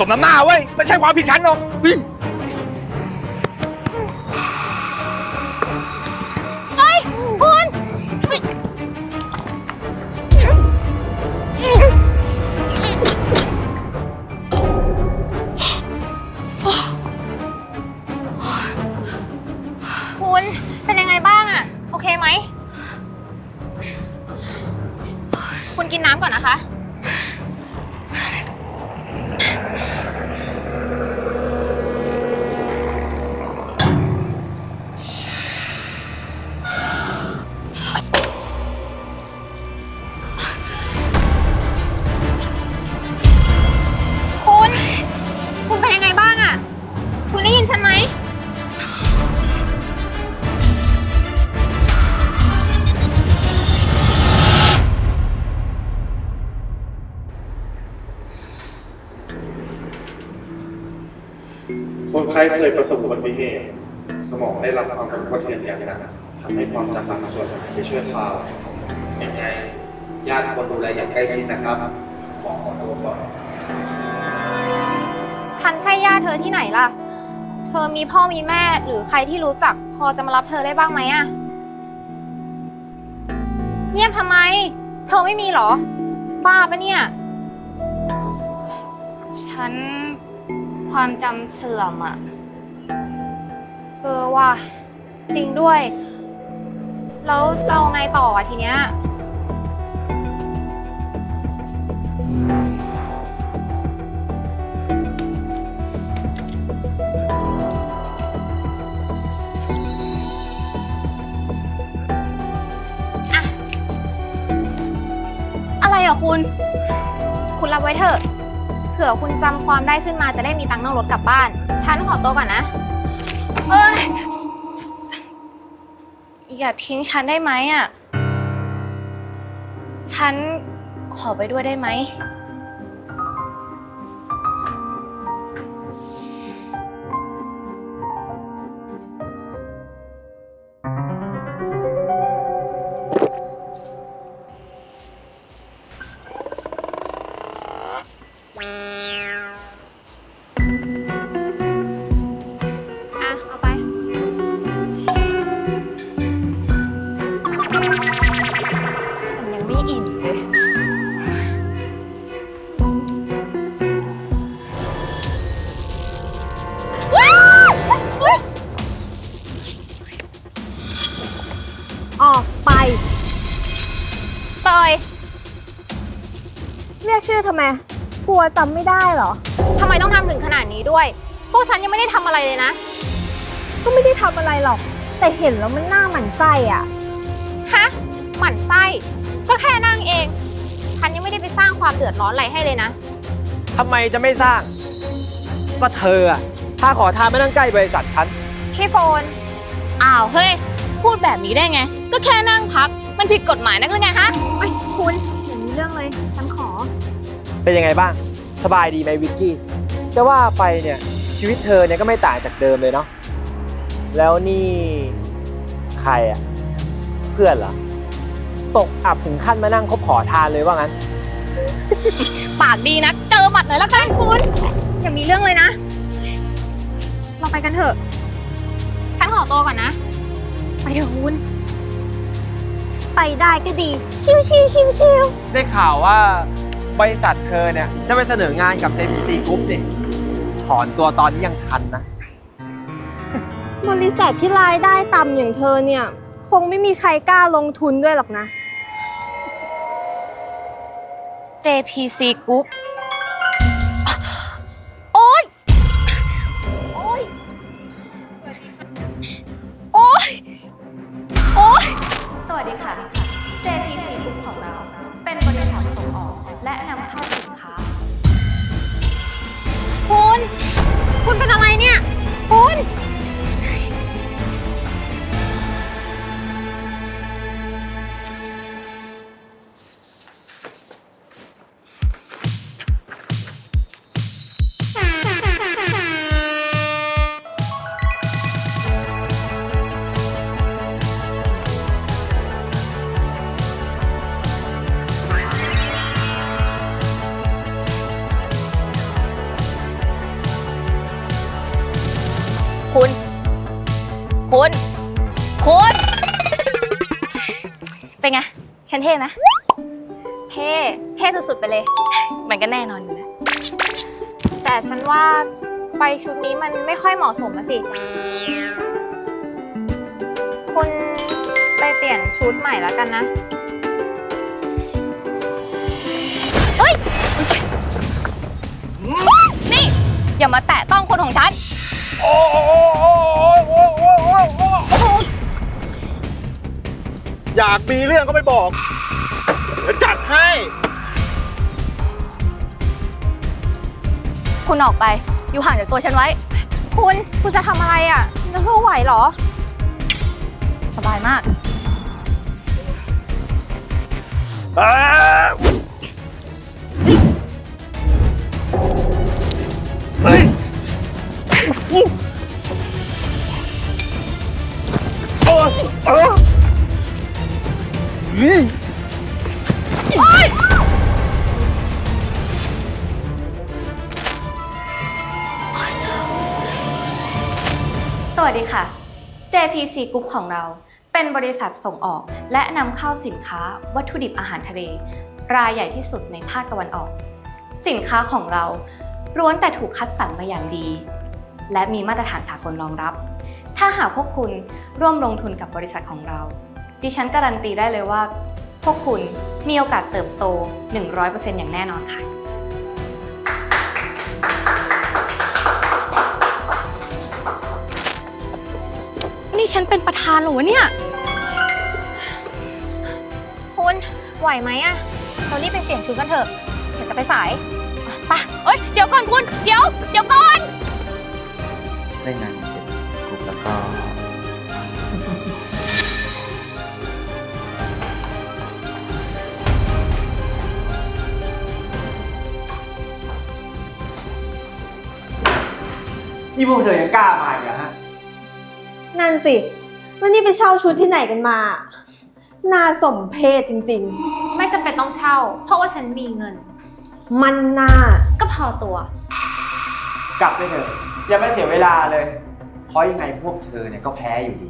สมน้ำหน้าเว้ยไม่ใช่ความผิดฉันหรอก เคยประสบอุบัติเหตุสมองได้รับความกระทบกระเทือนอย่างหนักทำให้ความจำบางส่วนหายไปชั่วคราวยังไงญาติควรดูแลอย่างใกล้ชิดนะครับหมอขอตัวก่อนฉันใช่ญาติเธอที่ไหนล่ะ เธอมีพ่อมีแม่หรือใครที่รู้จักพอจะมารับเธอได้บ้างไหมอะเงียบทำไม เธอไม่มีเหรอ บ้าปะเนี่ย ฉันความจำเสื่อมอะเออ ว่ะ จริงด้วย แล้วจะเอาไงต่ออะทีเนี้ย อะไรอะคุณ คุณรับไว้เถอะ เผื่อคุณจำความได้ขึ้นมาจะได้มีตังค์นั่งรถกลับบ้าน ฉันขอตัวก่อนนะ เอ้ยอย่าทิ้งฉันได้ไหมอะ ฉันขอไปด้วยได้ไหม เตยเรียกชื่อทำไม กลัวจำไม่ได้เหรอ ทำไมต้องทำถึงขนาดนี้ด้วย พวกฉันยังไม่ได้ทำอะไรเลยนะ ก็ไม่ได้ทำอะไรหรอก แต่เห็นแล้วมันหน้าหมันไส้อะฮะ หมั่นไส้ ก็แค่นั่งเอง ฉันยังไม่ได้ไปสร้างความเดือดร้อนอะไรให้เลยนะ ทำไมจะไม่สร้าง ก็เธออะถ้าขอทานไม่นั่งใกล้บริษัทฉัน พี่โฟน อ้าวเฮ้ย พูดแบบนี้ได้ไง ก็แค่นั่งพัก มันผิดกฎหมายนะคือไงฮะ เอ้ยคุณอย่ามีเรื่องเลย ฉันขอ เป็นยังไงบ้าง สบายดีไหมวิกกี้ จะว่าไปเนี่ยชีวิตเธอเนี่ยก็ไม่ต่างจากเดิมเลยเนาะ แล้วนี่ใครอะเพื่อนเหรอ ตกอับถึงขั้นมานั่งคบขอทานเลยว่างั้น ปากดีนะเจอหมัดหน่อยแล้วกันคุณ อย่ามีเรื่องเลยนะ เราไปกันเถอะ ฉันขอตัวก่อนนะ ไปเถอะคุณ ไปได้ก็ดี ชิวชิวชิวชิวได้ข่าวว่าบริษัทเธอเนี่ยจะไปเสนองานกับ JPC Group นี่ถอนตัวตอนนี้ยังทันนะ บริษัทที่รายได้ต่ำอย่างเธอเนี่ย คงไม่มีใครกล้าลงทุนด้วยหรอกนะ JPC Group ฉันเท่ไหมเท่ เท่สุดๆไปเลย มันก็แน่นอนอยู่แล้วแต่ฉันว่าไปชุดนี้มันไม่ค่อยเหมาะสมอะสิ คุณไปเปลี่ยนชุดใหม่แล้วกันนะ เฮ้ย นี่ อย่ามาแตะต้องคนของฉันอ อยากมีเรื่องก็ไม่บอกเดี๋ยวจัดให้ คุณออกไป อยู่ห่างจากตัวฉันไว้ คุณ คุณจะทำอะไรอะจะสู้ไหวเหรอ สบายมากส วัสดีค่ะ JPC Group ของเราเป็นบริษัทส่งออก และนำเข้าสินค้าวัตถุดิบอาหารทะเล รายใหญ่ที่สุดในภาคตะวันออก สินค้าของเราล้วนแต่ถูกคัดสรรมาอย่างดี และมีมาตรฐานสากลรองรับ ถ้าหากพวกคุณร่วมลงทุนกับบริษัทของเรา ดิฉันการันตีได้เลยว่า พวกคุณมีโอกาสเติบโต 100%อย่างแน่นอนค่ะ นี่ฉันเป็นประธานเหรอวะเนี่ย คุณ ไหวไหมอะเรารีบไปเปลี่ยนชุดกันเถอะ เดี๋ยวจะไปสายไปะเอ้ย เดี๋ยวก่อนคุณ เดี๋ยว เดี๋ยวก่อน ได้งานเสร็จกรุ๊ปแล้วก็นี่พวกเธอยังกล้ามาอีกเหรอฮะ นั่นสิ แล้วนี่ไปเช่าชุดที่ไหนกันมา น่าสมเพชจริงไม่จำเป็นต้องเช่า เพราะว่าฉันมีเงิน ๆ มันน่า ก็พอตัว กลับไปเถอะอย่าไปเสียเวลาเลยเพราะยังไงพวกเธอเนี่ยก็แพ้อยู่ดี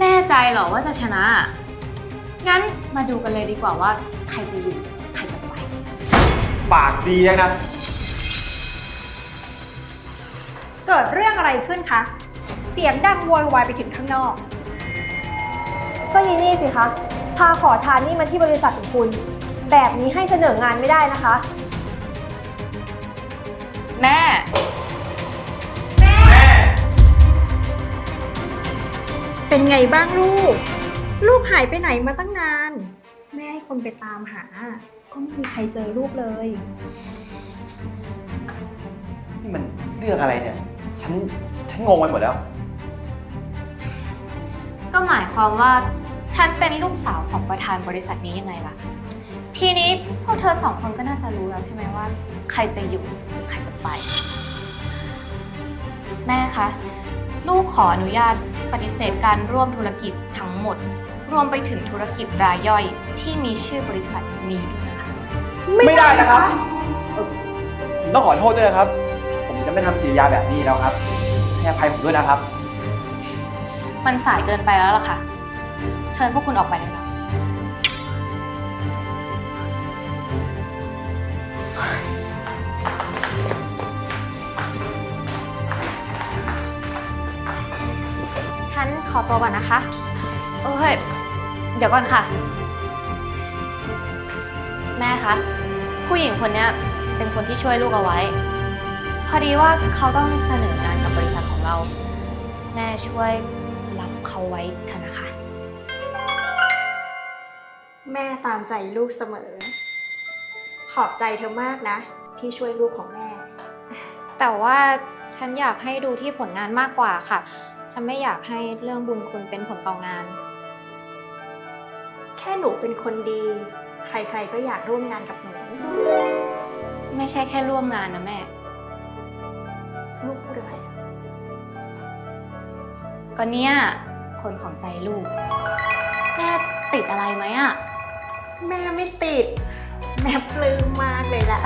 แน่ใจเหรอว่าจะชนะ งั้นมาดูกันเลยดีกว่าว่า ใครจะอยู่ ใครจะไป ปากดีนะนะเกิดเรื่องอะไรขึ้นคะ เสียงดังโวยวายไปถึงข้างนอก ก็ยีนี่สิคะ พาขอทานนี่มาที่บริษัทของคุณ แบบนี้ให้เสนองานไม่ได้นะคะ แม่ เป็นไงบ้างลูก ลูกหายไปไหนมาตั้งนาน แม่ให้คนไปตามหา ก็ไม่มีใครเจอลูกเลย นี่มันเรื่องอะไรเนี่ย ฉัน ฉันงงไปหมดแล้ว ก็หมายความว่าฉันเป็นลูกสาวของประธานบริษัทนี้ยังไงล่ะ ทีนี้พวกเธอสองคนก็น่าจะรู้แล้วใช่ไหมว่า ใครจะอยู่หรือใครจะไป แม่คะ ลูกขออนุญาตปฏิเสธการร่วมธุรกิจทั้งหมด รวมไปถึงธุรกิจรายย่อยที่มีชื่อบริษัทนี้ด้วยนะคะ ไม่ได้นะครับเอ่อผมต้องขอโทษด้วยนะครับ ผมจะไม่ทำกิริยาแบบนี้แล้วครับ ให้อภัยผมด้วยนะครับ มันสายเกินไปแล้วล่ะค่ะ เชิญพวกคุณออกไปเลยค่ะฉันขอตัวก่อนนะคะเอ้ย เดี๋ยวก่อนค่ะ แม่คะ ผู้หญิงคนเนี้ยเป็นคนที่ช่วยลูกเอาไว้ พอดีว่าเขาต้องเสนองานกับบริษัทของเรา แม่ช่วย เขาไว้เถอะนะคะ แม่ตามใจลูกเสมอ ขอบใจเธอมากนะ ที่ช่วยลูกของแม่ แต่ว่าฉันอยากให้ดูที่ผลงานมากกว่าค่ะ ฉันไม่อยากให้เรื่องบุญคุณเป็นผลต่องาน แค่หนูเป็นคนดี ใครๆก็อยากร่วมงานกับหนู ไม่ใช่แค่ร่วมงานนะแม่ ลูกพูดอะไรอะ ก็เนี่ย คนของใจลูก แม่ติดอะไรไหมอะ แม่ไม่ติด แม่ปลื้มมากเลยแหละ